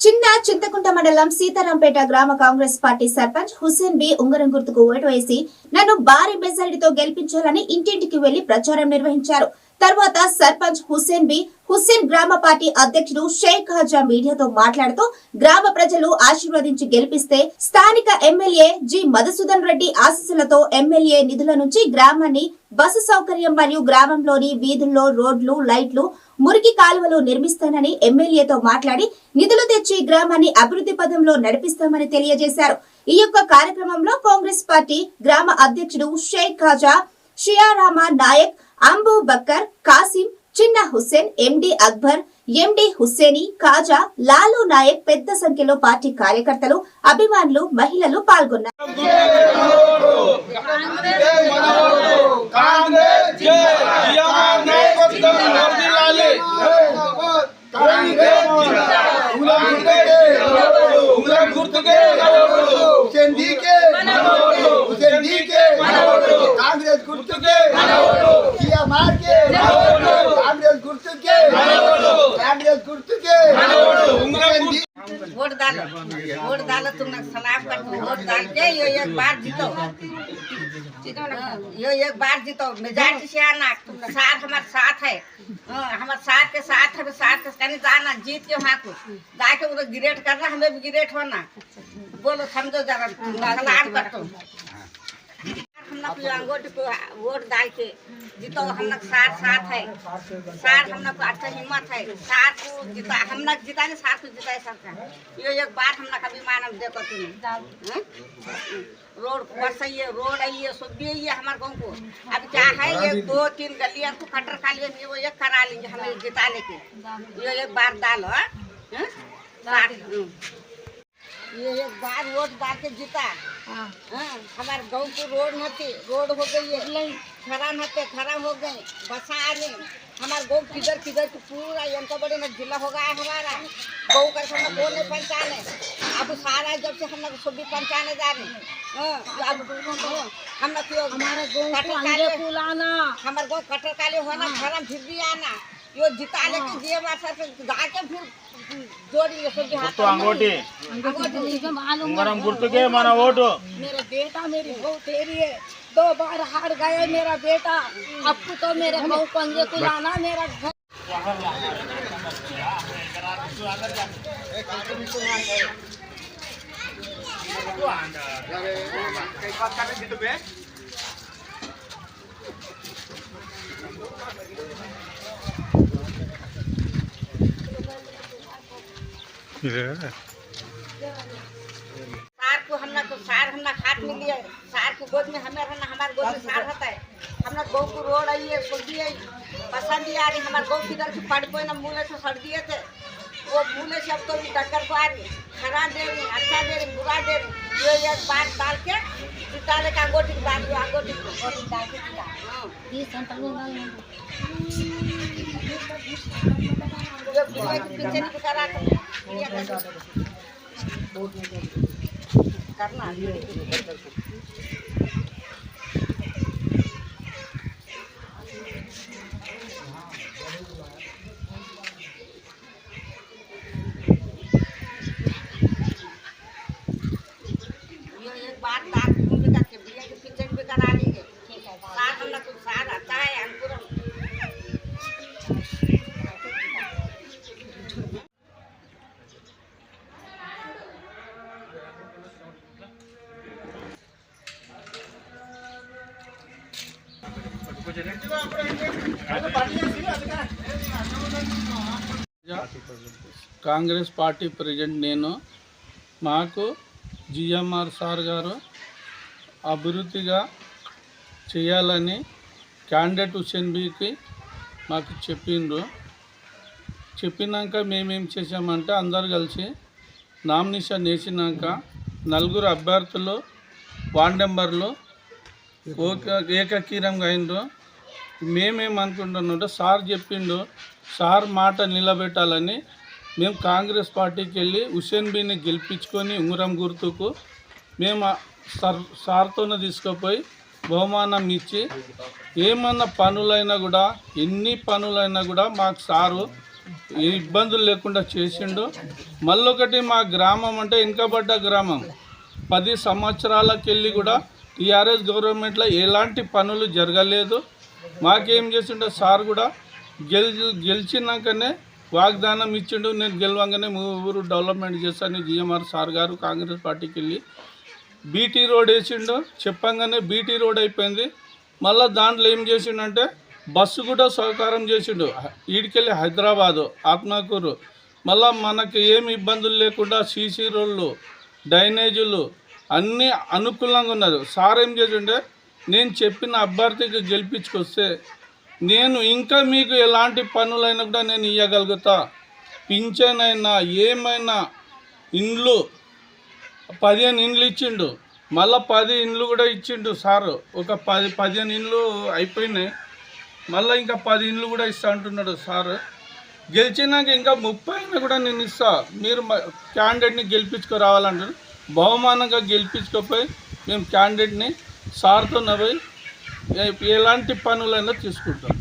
చిన్న చింతకుంట మండలం సీతారాంపేట గ్రామ కాంగ్రెస్ పార్టీ సర్పంచ్ హుసేన్ బి ఉంగరం గుర్తుకు ఓటు వేసి నన్ను భారీ మెజారిటీతో గెలిపించాలని ఇంటింటికి వెళ్ళి ప్రచారం నిర్వహించారు. తర్వాత సర్పంచ్ హుసేన్ బి హుస్సేన్ గ్రామ పార్టీ అధ్యక్షుడు షేక్ హాజా మీడియాతో మాట్లాడుతూ గ్రామ ప్రజలు ఆశీర్వదించి గెలిపిస్తే స్థానిక ఎమ్మెల్యే జి మధుసూదన్ రెడ్డి ఆశీస్సులతో ఎమ్మెల్యే నిధుల నుంచి గ్రామాన్ని బస్సు సౌకర్యం మరియు గ్రామంలోని వీధుల్లో రోడ్లు లైట్లు మురికి కాలువలు నిర్మిస్తానని ఎమ్మెల్యేతో మాట్లాడి నిధులు తెచ్చి గ్రామాన్ని అభివృద్ధి పదంలో నడిపిస్తామని తెలియజేశారు. ఈ యొక్క కార్యక్రమంలో కాంగ్రెస్ పార్టీ గ్రామ అధ్యక్షుడు షేక్ ఖాజా షియారామా నాయక్ అంబు బక్కర్ కాసిం చిన్న హుస్సేన్ ఎండి అక్బర్ ఎండి హుస్సేని కాజా లాలు నాయక్ పెద్ద సంఖ్యలో పార్టీ కార్యకర్తలు అభిమానులు మహిళలు పాల్గొన్నారు. डालो वोट डालो तुम लोग सलाम कर वोट डाल के ये एक बार जीतो। जीतो ना ये एक बार जीतो। मेजॉरिटी से आना। तुम साथ हमारे साथ है। हाँ, हमारे साथ के साथ है साथ के कहीं जाना जीत के वहाँ को। जाके उधर गिरेट करना हमें भी गिरेट होना। बोलो समझो जरा। सलाम कर दो हम लोग ये को वोट डाल के जीतो हम लोग साथ साथ है साथ हम लोग को अच्छा हिम्मत है साथ को जिता हम लोग जिताने साथ को जिताए सबका ये एक बात हम लोग अभिमान हम देखो तुम्हें रोड बस है रोड है सब भी है हमारे गाँव को अब क्या है ये दो तीन गलियाँ को कटर खा लिए वो एक करा लेंगे हमें जिता लेके ये एक बार डालो हाँ? हैं? साथ। ये एक बार वोट डाल के जीता हाँ, हमारे गांव की रोड नहीं रोड हो गई है खराब होते खराब हो गए बसा आ गई हमारे गाँव किधर किधर की पूरा यंत्र बड़े में जिला हो गया है हमारा गाँव का हम लोग नहीं पहचाने अब सारा जब से हम लोग सभी पहचाने जा रहे हैं। हाँ, अब हाँ, हम लोग क्यों हमारे गाँव काले आना हमारे गाँव कटर काले होना खराब फिर भी आना यो जिता लेके जिए मासा से जाके फिर जोड़िए सभी हाथ అంగోటి अंगूठी ఉంగరం గుర్తుకే మన ఓటు मेरा बेटा मेरी बहू तेरी है दो बार हार गए मेरा बेटा अब तो मेरे बहू पंजे को लाना मेरा घर सार को हम लोग सार हम लोग हाथ में लिए सार को गोद में हमें रहना हमारे गोद में सार रहता है। हम लोग गौ को रोड आई है पसंद ही आ रही हमारे गौ किधर से पड़ कोई ना मूले से सड़ दिए थे। वो मूले से अब तो भी टक्कर को आ रही खराब दे रही अच्छा दे रही बुरा दे रही ये एक बात डाल के का डाल दो को डाल के हाँ। ये पीछे पीछे नहीं करा करना కాంగ్రెస్ పార్టీ ప్రెసిడెంట్ నేను. మాకు జిఎంఆర్ సార్ గారు అభివృద్ధిగా చేయాలని క్యాండిడేట్ హుసేన్ బీకి మాకు చెప్పిండ్రు. చెప్పినాక మేమేం చేసామంటే అందరు కలిసి నామినేషన్ వేసినాక నలుగురు అభ్యర్థులు వార్డ్ నెంబర్లు ఏకకీరంగా అయిండ్రు మేమేమనుకుంటున్నామంటే సార్ చెప్పిండు సార్ మాట నిలబెట్టాలని మేము కాంగ్రెస్ పార్టీకి వెళ్ళి హుసేన్ బీని గెలిపించుకొని ఉంగరం గుర్తుకు మేము సార్ సార్తోనే తీసుకుపోయి బహుమానం ఇచ్చి ఏమన్నా పనులైనా కూడా ఎన్ని పనులైనా కూడా మాకు సారు ఏ ఇబ్బందులు లేకుండా చేసిండు. మళ్ళొకటి మా గ్రామం అంటే వెనుకబడ్డ గ్రామం. పది సంవత్సరాలకెళ్ళి కూడా టీఆర్ఎస్ గవర్నమెంట్లో ఎలాంటి పనులు జరగలేదు. మాకేం చేసిండో సార్ కూడా గెల్ గెలిచినాకనే వాగ్దానం ఇచ్చిండు. నేను గెలవంగానే ఊరు డెవలప్మెంట్ చేస్తాను జిఎంఆర్ సార్ గారు కాంగ్రెస్ పార్టీకి వెళ్ళి బీటీ రోడ్ వేసిండు. చెప్పంగానే బీటీ రోడ్ అయిపోయింది. మళ్ళీ దాంట్లో ఏం చేసిండంటే బస్సు కూడా సహకారం చేసిండు. ఈడికెళ్ళి హైదరాబాదు ఆత్మకూరు. మళ్ళీ మనకి ఏమి ఇబ్బందులు లేకుండా సీసీ రోడ్లు డ్రైనేజీలు అన్నీ అనుకూలంగా ఉన్నది. సార్ ఏం చేసిండే నేను చెప్పిన అభ్యర్థికి గెలిపించుకొస్తే నేను ఇంకా మీకు ఎలాంటి పనులైనా కూడా నేను ఇవ్వగలుగుతా పింఛన్ అయినా ఏమైనా ఇండ్లు పదిహేను ఇండ్లు ఇచ్చిండు. మళ్ళీ పది ఇండ్లు కూడా ఇచ్చిండు సారు. ఒక పది పదిహేను ఇండ్లు అయిపోయినాయి. మళ్ళీ ఇంకా పది ఇండ్లు కూడా ఇస్తా అంటున్నాడు సారు. గెలిచినాక ఇంకా ముప్పై అయినా కూడా నేను ఇస్తా. మీరు క్యాండిడేట్ని గెలిపించుకు రావాలంటారు బహుమానంగా గెలిపించుకోపోయి మేము క్యాండిడేట్ని సార్తో పోయి ఎలాంటి పనులైనా తీసుకుంటాం.